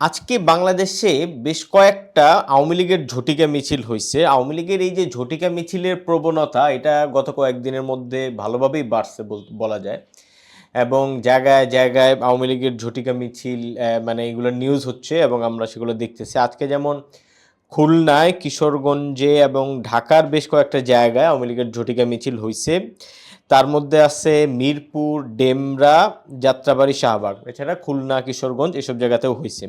আজকে বাংলাদেশে বেশ কয়েকটা আওয়ামী লীগের ঝটিকা মিছিল হয়েছে। আওয়ামী লীগের এই যে ঝটিকা মিছিলের প্রবণতা, এটা গত কয়েকদিনের মধ্যে ভালোভাবেই বাড়ছে বল- যায়। এবং জায়গায় জায়গায় আওয়ামী লীগের ঝটিকা মিছিল মানে এগুলো নিউজ হচ্ছে এবং আমরা সেগুলো দেখতেছি। আজকে যেমন খুলনায়, কিশোরগঞ্জে এবং ঢাকার বেশ কয়েকটা জায়গায় আওয়ামী লীগের ঝটিকা মিছিল হয়েছে। তার মধ্যে আছে মিরপুর, ডেমরা, যাত্রাবাড়ি, শাহবাগ। এছাড়া খুলনা, কিশোরগঞ্জ এসব জায়গাতেও হয়েছে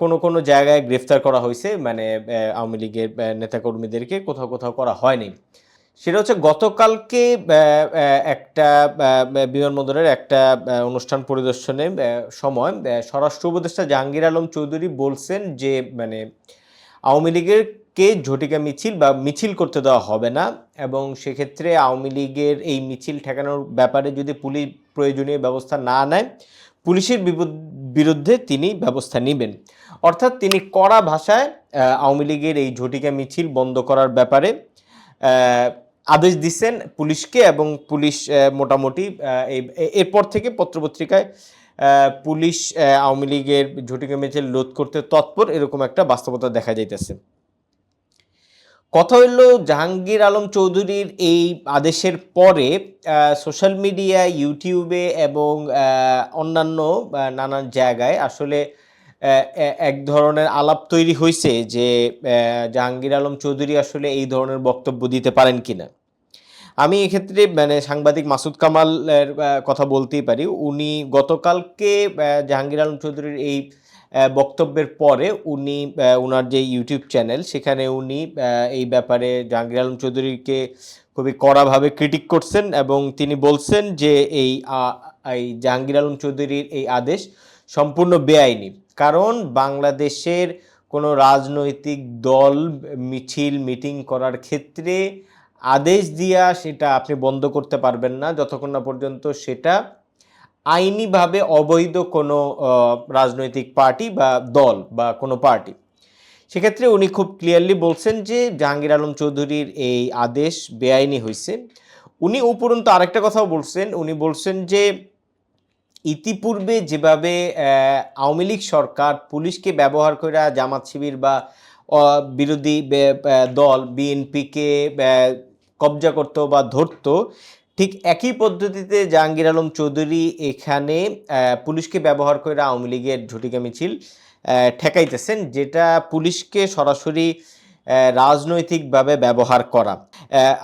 কোনো কোনো জায়গায় গ্রেফতার করা হয়েছে মানে আওয়ামী লীগের নেতাকর্মীদেরকে কোথাও কোথাও করা হয়নি। সেটা হচ্ছে গতকালকে একটা বিমানবন্দরের একটা অনুষ্ঠান পরিদর্শনে সময় স্বরাষ্ট্র উপদেষ্টা জাহাঙ্গীর আলম চৌধুরী বলছেন যে মানে আওয়ামী লীগের কে ঝটিকা মিছিল বা মিছিল করতে দেওয়া হবে না এবং সেক্ষেত্রে আওয়ামী লীগের এই মিছিল ঠেকানোর ব্যাপারে যদি পুলিশ প্রয়োজনীয় ব্যবস্থা না নেয়, পুলিশের বিরুদ্ধে তিনি ব্যবস্থা নেবেন। অর্থাৎ তিনি কড়া ভাষায় আওয়ামী লীগের এই ঝটিকা মিছিল বন্ধ করার ব্যাপারে আদেশ দিচ্ছেন পুলিশকে এবং পুলিশ মোটামুটি এরপর থেকে পত্রপত্রিকায় পুলিশ আওয়ামী লীগের ঝটিকা মিছিল রোধ করতে তৎপর এরকম একটা বাস্তবতা দেখা যাইতেছে। কথা হইল জাহাঙ্গীর আলম চৌধুরীর এই আদেশের পরে সোশ্যাল মিডিয়া ইউটিউবে এবং অন্যান্য নানান জায়গায় আসলে এক ধরনের আলাপ তৈরি হয়েছে যে জাহাঙ্গীর আলম চৌধুরী আসলে এই ধরনের বক্তব্য দিতে পারেন কিনা। আমি এক্ষেত্রে মানে সাংবাদিক মাসুদ কামালের কথা বলতেই পারি। উনি গতকালকে জাহাঙ্গীর আলম চৌধুরীর এই বক্তব্যের পরে উনি ওনার যে ইউটিউব চ্যানেল, সেখানে উনি এই ব্যাপারে জাহাঙ্গীর আলম চৌধুরীকে খুবই কড়াভাবে ক্রিটিক করছেন এবং তিনি বলছেন যে এই এই জাহাঙ্গীর আলম চৌধুরীর এই আদেশ সম্পূর্ণ বেআইনি। কারণ বাংলাদেশের কোনো রাজনৈতিক দল মিছিল, মিটিং করার ক্ষেত্রে আদেশ দিয়া সেটা আপনি বন্ধ করতে পারবেন না, যতক্ষণ না পর্যন্ত সেটা আইনিভাবে অবৈধ কোনো রাজনৈতিক পার্টি বা দল বা কোনো পার্টি। সেক্ষেত্রে উনি খুব ক্লিয়ারলি বলছেন যে জাহাঙ্গীর আলম চৌধুরীর এই আদেশ বেআইনি হয়েছে। উনি উপরন্তু আরেকটা কথাও বলছেন। উনি বলছেন যে ইতিপূর্বে যেভাবে আওয়ামী লীগ সরকার পুলিশকে ব্যবহার করে জামাত শিবির বা বিরোধী দল, বিএনপিকে কবজা করতো বা ধরতো ঠিক একই পদ্ধতিতে জাহাঙ্গীর আলম চৌধুরী এখানে পুলিশকে ব্যবহার করে আওয়ামী লীগের ঝটিকা মিছিল ঠেকাইতেছেন, যেটা পুলিশকে সরাসরি রাজনৈতিকভাবে ব্যবহার করা।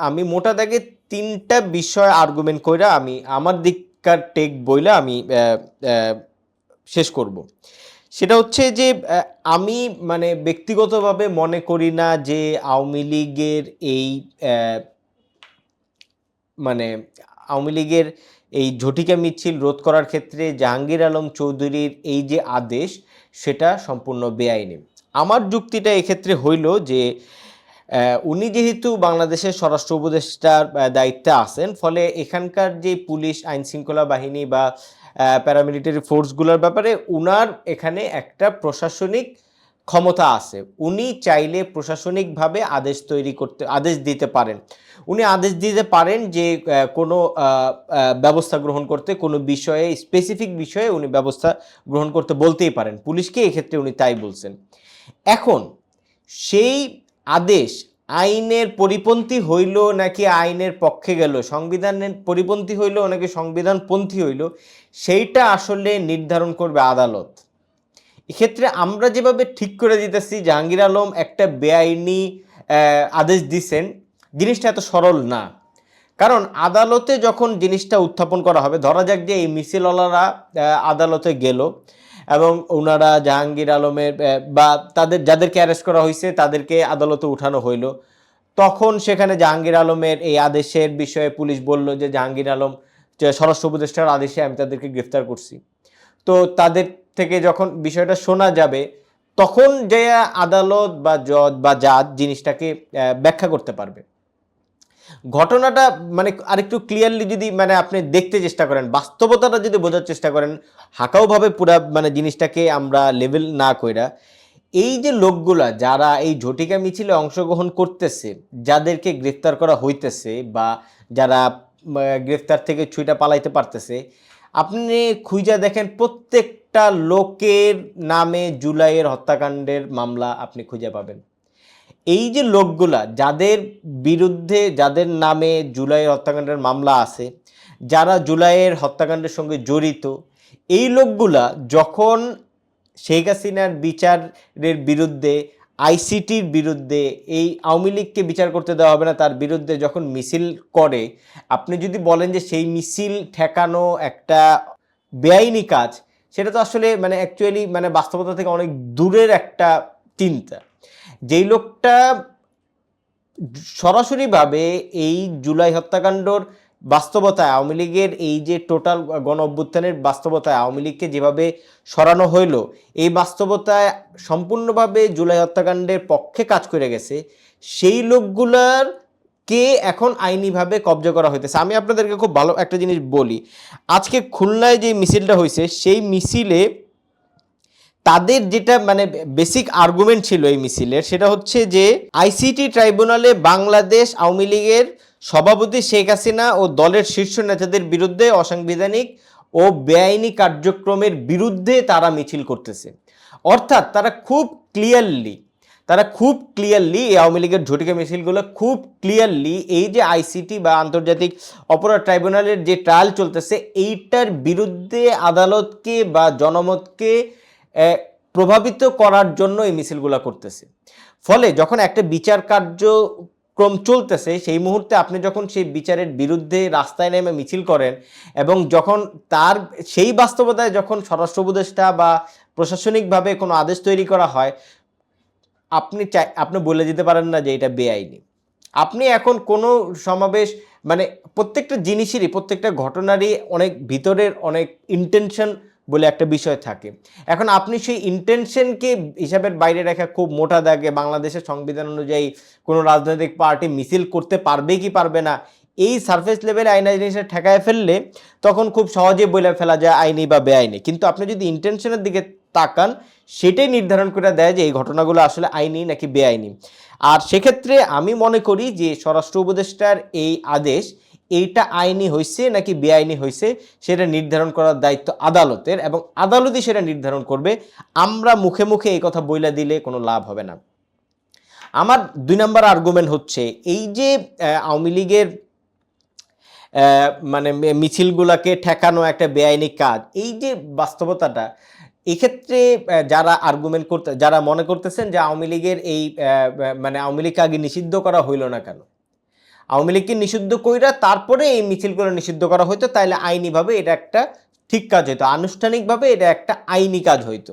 আমি মোটা দাগে তিনটা বিষয় আর্গুমেন্ট কইরা আমি আমার দিককার টেক বইলা আমি শেষ করব। সেটা হচ্ছে যে আমি মানে ব্যক্তিগতভাবে মনে করি না যে আওয়ামী লীগের এই মানে আওয়ামী লীগের এই ঝটিকা মিছিল রোধ করার ক্ষেত্রে জাহাঙ্গীর আলম চৌধুরীর এই যে আদেশ, সেটা সম্পূর্ণ বেআইনি। আমার যুক্তিটা এক্ষেত্রে হইল যে উনি যেহেতু বাংলাদেশের স্বরাষ্ট্র উপদেষ্টার দায়িত্বে আছেন, ফলে এখানকার যে পুলিশ আইন শৃঙ্খলা বাহিনী বা প্যারামিলিটারি ফোর্সগুলোর ব্যাপারে উনার এখানে একটা প্রশাসনিক ক্ষমতা আছে। উনি চাইলে প্রশাসনিকভাবে আদেশ তৈরি করতে, আদেশ দিতে পারেন। উনি আদেশ দিতে পারেন যে কোনো ব্যবস্থা গ্রহণ করতে, কোনো বিষয়ে স্পেসিফিক বিষয়ে উনি ব্যবস্থা গ্রহণ করতে বলতেই পারেন। পুলিশকে এক্ষেত্রে উনি তাই বলছেন। এখন, সেই আদেশ আইনের পরিপন্থী হইল নাকি আইনের পক্ষে গেল, সংবিধানের পরিপন্থী হইল নাকি সংবিধানপন্থী হইল, সেইটা আসলে নির্ধারণ করবে আদালত। এক্ষেত্রে আমরা যেভাবে ঠিক করে দিতেছি জাহাঙ্গীর আলম একটা বেআইনি আদেশ দিছেন, জিনিসটা এত সরল না। কারণ আদালতে যখন জিনিসটা উত্থাপন করা হবে, ধরা যাক যে এই মিছিলওয়ালারা আদালতে গেল এবং ওনারা জাহাঙ্গীর আলমের বা তাদের, যাদেরকে অ্যারেস্ট করা হয়েছে, তাদেরকে আদালতে উঠানো হইল। তখন সেখানে জাহাঙ্গীর আলমের এই আদেশের বিষয়ে পুলিশ বলল যে, জাহাঙ্গীর আলম স্বরাষ্ট্র উপদেষ্টার আদেশে আমি তাদেরকে গ্রেফতার করছি। তো তাদের থেকে যখন বিষয়টা শোনা যাবে, তখন যে আদালত বা জজ বা জাজ জিনিসটাকে ব্যাখ্যা করতে পারবে। ঘটনাটা মানে আরেকটু ক্লিয়ারলি যদি মানে আপনি দেখতে চেষ্টা করেন, বাস্তবতাটা যদি বোঝার চেষ্টা করেন হাঁকাওভাবে পুরা মানে জিনিসটাকে আমরা লেভেল না কইরা, এই যে লোকগুলা যারা এই ঝটিকা মিছিলে অংশগ্রহণ করতেছে, যাদেরকে গ্রেফতার করা হইতেছে বা যারা গ্রেফতার থেকে ছুইটা পালাইতে পারতেছে আপনি খুঁজা দেখেন প্রত্যেকটা লোকের নামে জুলাইয়ের হত্যাকাণ্ডের মামলা আপনি খুঁজে পাবেন। এই যে লোকগুলা, যাদের বিরুদ্ধে, যাদের নামে জুলাইয়ের হত্যাকাণ্ডের মামলা আছে, যারা জুলাইয়ের হত্যাকাণ্ডের সঙ্গে জড়িত, এই লোকগুলা যখন শেখ হাসিনার বিচারের বিরুদ্ধে আইসিটির বিরুদ্ধে এই আওয়ামী লীগকে বিচার করতে দেওয়া হবে না, তার বিরুদ্ধে যখন মিছিল করে, আপনি যদি বলেন যে সেই মিছিল ঠেকানো একটা বেআইনি কাজ, সেটা তো আসলে মানে অ্যাকচুয়ালি মানে বাস্তবতা থেকে অনেক দূরের একটা চিন্তা। যেই লোকটা সরাসরিভাবে এই জুলাই হত্যাকাণ্ডর বাস্তবতায় আওয়ামী লীগের এই যে টোটাল গণ অভ্যুত্থানের বাস্তবতায় আওয়ামী লীগকে যেভাবে সরানো হইল, এই বাস্তবতায় সম্পূর্ণভাবে জুলাই হত্যাকাণ্ডের পক্ষে কাজ করে গেছে, সেই লোকগুলার কে এখন আইনিভাবে কবজা করা হইতেছে? আমি আপনাদেরকে খুব ভালো একটা জিনিস বলি। আজকে খুলনায় যে মিছিলটা হয়েছে সেই মিছিলে তাদের যেটা মানে বেসিক আর্গুমেন্ট ছিল এই মিছিলের, সেটা হচ্ছে যে আইসিটি ট্রাইব্যুনালে বাংলাদেশ আওয়ামী লীগের সভাপতি শেখ হাসিনা ও দলের শীর্ষ নেতাদের বিরুদ্ধে অসাংবিধানিক ও বেআইনি কার্যক্রমের বিরুদ্ধে তারা মিছিল করতেছে। অর্থাৎ তারা খুব ক্লিয়ারলি তারা খুব ক্লিয়ারলি এই আওয়ামী লীগের ঝটিকা মিছিলগুলো খুব ক্লিয়ারলি এই যে আইসিটি বা আন্তর্জাতিক অপরাধ ট্রাইব্যুনালের যে ট্রায়াল চলতেছে, এইটার বিরুদ্ধে আদালতকে বা জনমতকে প্রভাবিত করার জন্য এই মিছিলগুলো করতেছে। ফলে যখন একটা বিচার কার্যক্রম চলতেছে, সেই মুহূর্তে আপনি যখন সেই বিচারের বিরুদ্ধে রাস্তায় নেমে মিছিল করেন এবং যখন তার সেই বাস্তবতায় যখন স্বরাষ্ট্র উপদেষ্টা বা প্রশাসনিকভাবে কোনো আদেশ তৈরি করা হয়, আপনি চাই, আপনি বলে দিতে পারেন না যে এটা বেআইনি। আপনি এখন কোনো সমাবেশ মানে প্রত্যেকটা জিনিসেরই, প্রত্যেকটা ঘটনারই অনেক ভিতরের অনেক ইন্টেনশন বলে একটা বিষয় থাকে। এখন আপনি সেই ইন্টেনশনকে হিসাবের বাইরে রাখা খুব মোটা দাগে বাংলাদেশের সংবিধান অনুযায়ী কোনো রাজনৈতিক পার্টি মিছিল করতে পারবে কি পারবে না, এই সার্ফেস লেভেলে আইনা জিনিসটা ঠেকায় ফেললে তখন খুব সহজে বলে ফেলা যায় আইনি বা বেআইনি। কিন্তু আপনি যদি ইন্টেনশনের দিকে তাকান, সেটাই নির্ধারণ করে দেয় যে এই ঘটনাগুলো আসলে আইনি নাকি বেআইনি। আর সেক্ষেত্রে আমি মনে করি যে স্বরাষ্ট্র উপদেষ্টার এই আদেশ এইটা আইনি হয়েছে নাকি বেআইনি হয়েছে সেটা নির্ধারণ করার দায়িত্ব আদালতের এবং আদালতই সেটা নির্ধারণ করবে। আমরা মুখে মুখে এই কথা বইলা দিলে কোনো লাভ হবে না। আমার দুই নম্বর আর্গুমেন্ট হচ্ছে, এই যে আওয়ামী লীগের মানে মিছিলগুলাকে ঠেকানো একটা বেআইনি কাজ, এই যে বাস্তবতাটা, এক্ষেত্রে যারা আর্গুমেন্ট করতে, যারা মনে করতেছেন যে আওয়ামী লীগের এই মানে আওয়ামী লীগকে আগে নিষিদ্ধ করা হইল না কেন? আওয়ামী লীগকে নিষিদ্ধ কইরা তারপরে এই মিছিলগুলো নিষিদ্ধ করা হইতো তাহলে আইনিভাবে এটা একটা ঠিক কাজ হইতো, আনুষ্ঠানিকভাবে এটা একটা আইনি কাজ হইতো।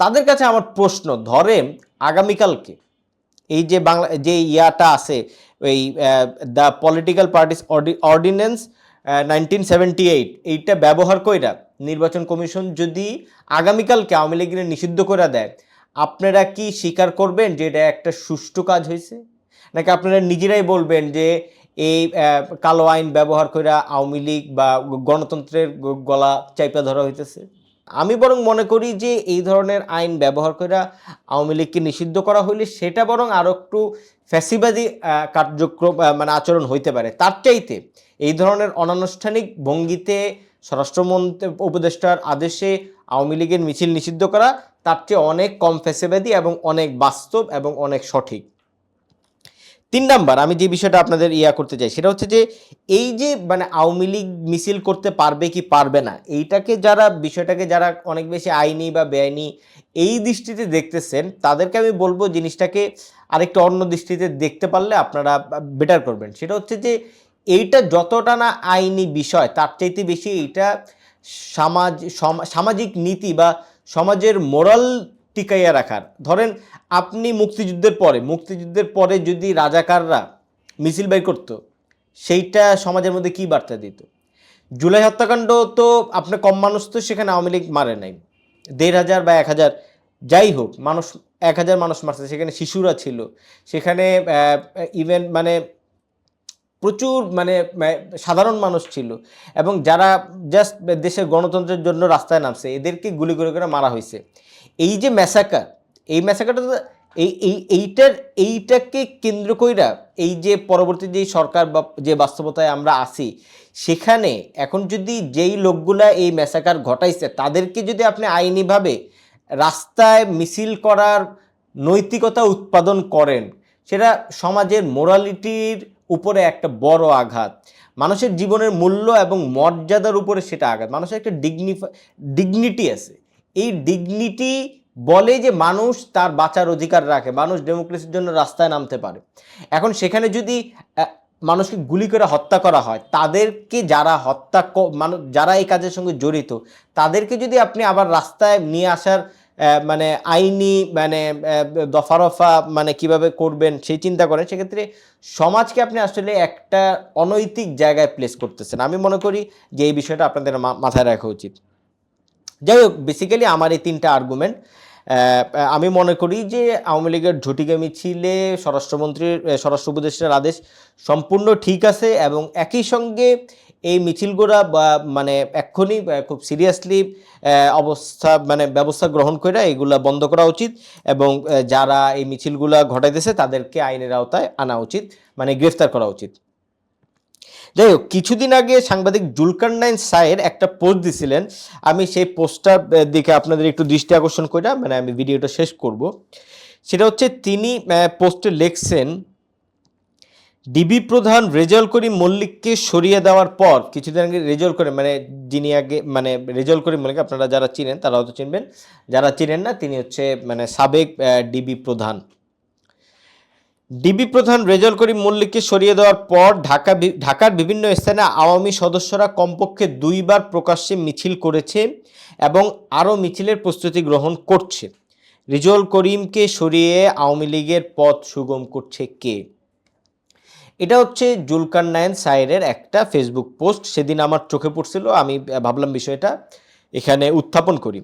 তাদের কাছে আমার প্রশ্ন ধরে আগামীকালকে এই যে বাংলা, যে ইয়াটা আছে ওই the political parties ordinance nineteen seventy eight এইটা ব্যবহার কইরা নির্বাচন কমিশন যদি আগামীকালকে আওয়ামী লীগের নিষিদ্ধ করে দেয়, আপনারা কি স্বীকার করবেন যে এটা একটা সুষ্ঠু কাজ হয়েছে নাকি আপনারা নিজেরাই বলবেন যে এই কালো আইন ব্যবহার করে আওয়ামী লীগ বা গণতন্ত্রের গলা চাইপা ধরা হইতেছে? আমি বরং মনে করি যে এই ধরনের আইন ব্যবহার করে আওয়ামী লীগকে নিষিদ্ধ করা হইলে সেটা বরং আরও একটু ফ্যাসিবাদী কার্যক্রম মানে আচরণ হইতে পারে। তার চাইতে এই ধরনের অনানুষ্ঠানিক ভঙ্গিতে স্বরাষ্ট্রমন্ত্রী, উপদেষ্টার আদেশে আওয়ামী লীগের মিছিল নিষিদ্ধ করা তার চেয়ে অনেক কম ফ্যাসিবাদী এবং অনেক বাস্তব এবং অনেক সঠিক। তিন নাম্বার, আমি যে বিষয়টা আপনাদের ইয়া করতে চাই, সেটা হচ্ছে যে এই যে মানে আওয়ামী লীগ মিছিল করতে পারবে কি পারবে না, এইটাকে যারা, বিষয়টাকে যারা অনেক বেশি আইনি বা বেআইনি এই দৃষ্টিতে দেখতেছেন, তাদেরকে আমি বলব জিনিসটাকে আরেকটু অন্য দৃষ্টিতে দেখতে পারলে আপনারা বেটার করবেন। সেটা হচ্ছে যে এইটা যতটা না আইনি বিষয়, তার চাইতে বেশি এইটা সমাজ, সম- সামাজিক নীতি বা সমাজের মোরাল টিকাইয়া রাখার। ধরেন আপনি মুক্তিযুদ্ধের পরে মুক্তিযুদ্ধের পরে যদি রাজাকাররা মিছিল বের করতো, সেইটা সমাজের মধ্যে কি বার্তা দিত? জুলাই হত্যাকাণ্ড তো আপনার কম মানুষ তো সেখানে আওয়ামী লীগ মারে নাই। দেড় হাজার বা এক হাজার যাই হোক, মানুষ, এক হাজার মানুষ মারছে, সেখানে শিশুরা ছিল। সেখানে ইভেন মানে প্রচুর মানে সাধারণ মানুষ ছিল। এবং যারা জাস্ট দেশের গণতন্ত্রের জন্য রাস্তায় নামছে, এদেরকে গুলি করে করে মারা হয়েছে। এই যে ম্যাসাকার এই ম্যাসাকারটা এই এই, এইটার, এইটাকে কেন্দ্র কইরা এই যে পরবর্তী যে সরকার বা যে বাস্তবতায় আমরা আসি সেখানে এখন যদি যেই লোকগুলা এই মেসাকার ঘটাইছে, তাদেরকে যদি আপনি আইনিভাবে রাস্তায় মিছিল করার নৈতিকতা উৎপাদন করেন, সেটা সমাজের মোরালিটির উপরে একটা বড় আঘাত। মানুষের জীবনের মূল্য এবং মর্যাদার উপরে সেটা আঘাত। মানুষের একটা ডিগনিফা ডিগনিটি আছে। এই ডিগনিটি বলে যে মানুষ তার বাঁচার অধিকার রাখে, মানুষ ডেমোক্রেসির জন্য রাস্তায় নামতে পারে। এখন সেখানে যদি মানুষকে গুলি করে হত্যা করা হয়, তাদেরকে যারা হত্যা মানুষ যারা এই কাজের সঙ্গে জড়িত, তাদেরকে যদি আপনি আবার রাস্তায় নিয়ে আসার মানে আইনি মানে দফারফা মানে কীভাবে করবেন সেই চিন্তা করেন, সেক্ষেত্রে সমাজকে আপনি আসলে একটা অনৈতিক জায়গায় প্লেস করতেছেন। আমি মনে করি যে এই বিষয়টা আপনাদের মাথায় রাখা উচিত। যাই হোক বেসিক্যালি আমার এই তিনটা আর্গুমেন্ট আমি মনে করি যে আওয়ামী লীগের ঝটিকা মিছিলে স্বরাষ্ট্রমন্ত্রীর স্বরাষ্ট্র উপদেষ্টার আদেশ সম্পূর্ণ ঠিক আছে এবং একই সঙ্গে এই মিছিলগুলা বা মানে এক্ষুনি খুব সিরিয়াসলি অবস্থা মানে ব্যবস্থা গ্রহণ করে এগুলা বন্ধ করা উচিত এবং যারা এই মিছিলগুলা ঘটাইতেছে তাদেরকে আইনের আওতায় আনা উচিত মানে গ্রেফতার করা উচিত। যাই হোক কিছুদিন আগে সাংবাদিক জুলকার নাইন সায়ের একটা পোস্ট দিছিলেন। আমি সেই পোস্টটা দিকে আপনাদের একটু দৃষ্টি আকর্ষণ করে মানে আমি ভিডিওটা শেষ করব। সেটা হচ্ছে তিনি পোস্টে লেখছেন, ডিবি প্রধান রেজাউল করিম মল্লিককে সরিয়ে দেওয়ার পর, কিছুদিন আগে রেজাউল করিম মানে যিনি আগে মানে রেজাউল করিম মল্লিক, আপনারা যারা চিনেন, তারা হয়তো চিনবেন। যারা চিনেন না, তিনি হচ্ছে মানে সাবেক ডিবি প্রধান। ডিবি প্রধান রেজাউল করিম মল্লিককে সরিয়ে দেওয়ার পর ঢাকা ঢাকার বিভিন্ন স্থানে আওয়ামী সদস্যরা কমপক্ষে দুইবার প্রকাশ্যে মিছিল করেছে এবং আরও মিছিলের প্রস্তুতি গ্রহণ করছে। রেজাউল করিমকে সরিয়ে আওয়ামী লীগের পথ সুগম করছে কে? এটা হচ্ছে জুলকার নায়ন সাইরের একটা ফেসবুক পোস্ট। সেদিন আমার চোখে পড়ছিল, আমি ভাবলাম বিষয়টা এখানে উত্থাপন করি।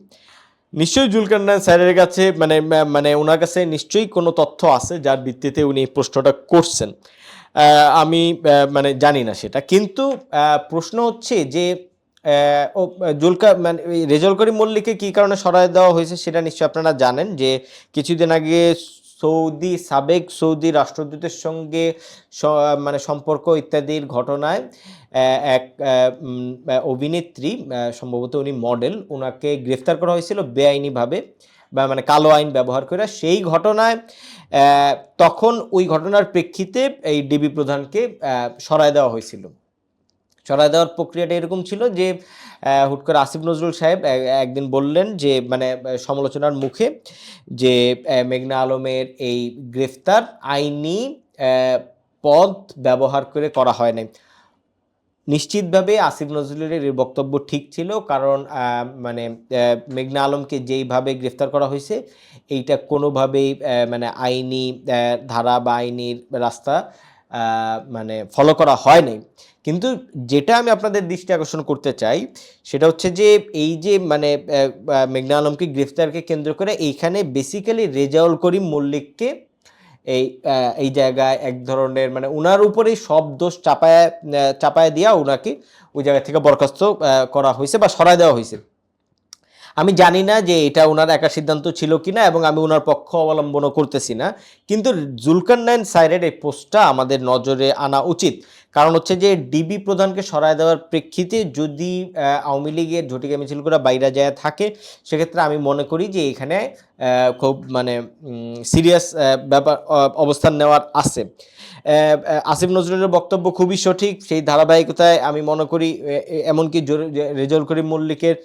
নিশ্চয়ই জুলকান্ডান স্যারের কাছে মানে মানে ওনার কাছে নিশ্চয়ই কোনো তথ্য আছে যার ভিত্তিতে উনি প্রশ্নটা করছেন। আমি মানে জানি না সেটা। কিন্তু প্রশ্ন হচ্ছে যে ও, জুলকা মানে রেজল করিম মল্লিককে কী কারণে সরায় দেওয়া হয়েছে সেটা নিশ্চয়ই আপনারা জানেন যে, কিছুদিন আগে সৌদি, সাবেক সৌদি রাষ্ট্রদূতের সঙ্গে মানে সম্পর্ক ইত্যাদির ঘটনায় এক অভিনেত্রী সম্ভবত উনি মডেল ওনাকে গ্রেফতার করা হয়েছিল বেআইনিভাবে, বা মানে কালো আইন ব্যবহার করে। সেই ঘটনায় তখন ওই ঘটনার প্রেক্ষিতে এই ডিবি প্রধানকে সরায় দেওয়া হয়েছিল। সরায় দেওয়ার প্রক্রিয়াটা এরকম ছিল যে হুট করে আসিফ নজরুল সাহেব একদিন বললেন যে মানে সমালোচনার মুখে যে মেঘনা আলমের এই গ্রেফতার আইনি পদ ব্যবহার করে করা হয় নাই। নিশ্চিতভাবে আসিফ নজরুলের এই বক্তব্য ঠিক ছিল, কারণ মানে মেঘনা আলমকে যেইভাবে গ্রেফতার করা হয়েছে, এইটা কোনোভাবেই মানে আইনি ধারা বা আইনির রাস্তা মানে ফলো করা হয় নাই কিন্তু যেটা আমি আপনাদের দৃষ্টি আকর্ষণ করতে চাই, সেটা হচ্ছে যে এই যে মানে মেঘনা আলমকে গ্রেফতারকে কেন্দ্র করে এইখানে বেসিক্যালি রেজাউল করিম মল্লিককে এই এই জায়গায় এক ধরনের মানে ওনার উপরেই সব দোষ চাপায় চাপায় দিয়া ওনাকে ওই জায়গা থেকে বরখাস্ত করা হয়েছে বা সরায় দেওয়া হয়েছে। আমি জানি না যে এটা ওনার একা সিদ্ধান্ত ছিল কি না এবং আমি ওনার পক্ষ অবলম্বনও করতেছি না। কিন্তু জুলকার নাইন সাইরের এই পোস্টটা আমাদের নজরে আনা উচিত। কারণ হচ্ছে যে ডিবি প্রধানকে সরায় দেওয়ার প্রেক্ষিতে যদি আওয়ামী লীগের ঝটিকা মিছিলগুলো বাইরে যায় থাকে, সেক্ষেত্রে আমি মনে করি যে এখানে খুব মানে সিরিয়াস ব্যাপার অবস্থান নেওয়ার আছে। আসিফ নজরুলের বক্তব্য খুবই সঠিক। সেই ধারাবাহিকতায় আমি মনে করি এমনকি রেজল করিম মল্লিকের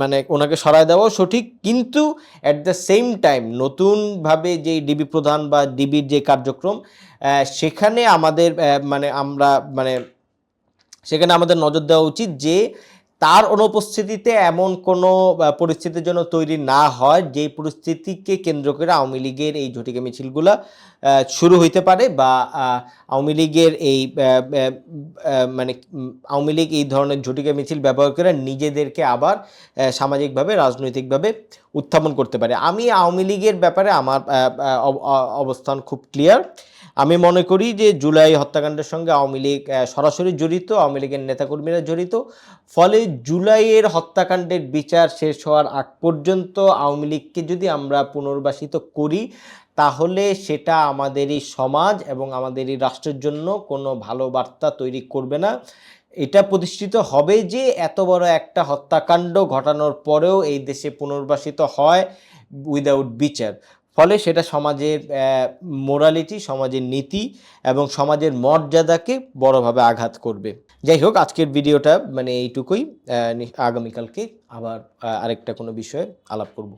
মানে ওনাকে সরায় দেওয়াও সঠিক। কিন্তু অ্যাট দ্য সেম টাইম নতুনভাবে যে ডিবি প্রধান বা ডিবির যে কার্যক্রম সেখানে আমাদের মানে আমরা মানে সেখানে আমাদের নজর দেওয়া উচিত যে তার অনুপস্থিতিতে এমন কোনো পরিস্থিতির জন্য তৈরি না হয়, যে পরিস্থিতিকে কেন্দ্র করে আওয়ামী লীগের এই ঝটিকা মিছিলগুলা শুরু হইতে পারে বা আওয়ামী লীগের এই মানে আওয়ামী লীগ এই ধরনের ঝটিকা মিছিল ব্যবহার করে নিজেদেরকে আবার সামাজিকভাবে, রাজনৈতিকভাবে উত্থাপন করতে পারে। আমি আওয়ামী লীগের ব্যাপারে আমার অবস্থান খুব ক্লিয়ার আমি মনে করি যে জুলাই হত্যাকাণ্ডের সঙ্গে আওয়ামী লীগ সরাসরি জড়িত, আওয়ামী লীগের নেতাকর্মীরা জড়িত। ফলে জুলাইয়ের হত্যাকাণ্ডের বিচার শেষ হওয়ার আগ পর্যন্ত আওয়ামী লীগকে যদি আমরা পুনর্বাসিত করি, তাহলে সেটা আমাদেরই সমাজ এবং আমাদেরই রাষ্ট্রের জন্য কোনো ভালো বার্তা তৈরি করবে না। এটা প্রতিষ্ঠিত হবে যে এত বড় একটা হত্যাকাণ্ড ঘটানোর পরেও এই দেশে পুনর্বাসিত হয় উইদাউট বিচার। ফলে সেটা সমাজের মোরালিটি সমাজের নীতি এবং সমাজের মর্যাদাকে বড়ভাবে আঘাত করবে। যাই হোক, আজকের ভিডিওটা মানে এইটুকুই। আগামীকালকে আবার আরেকটা কোনো বিষয়ে আলাপ করব।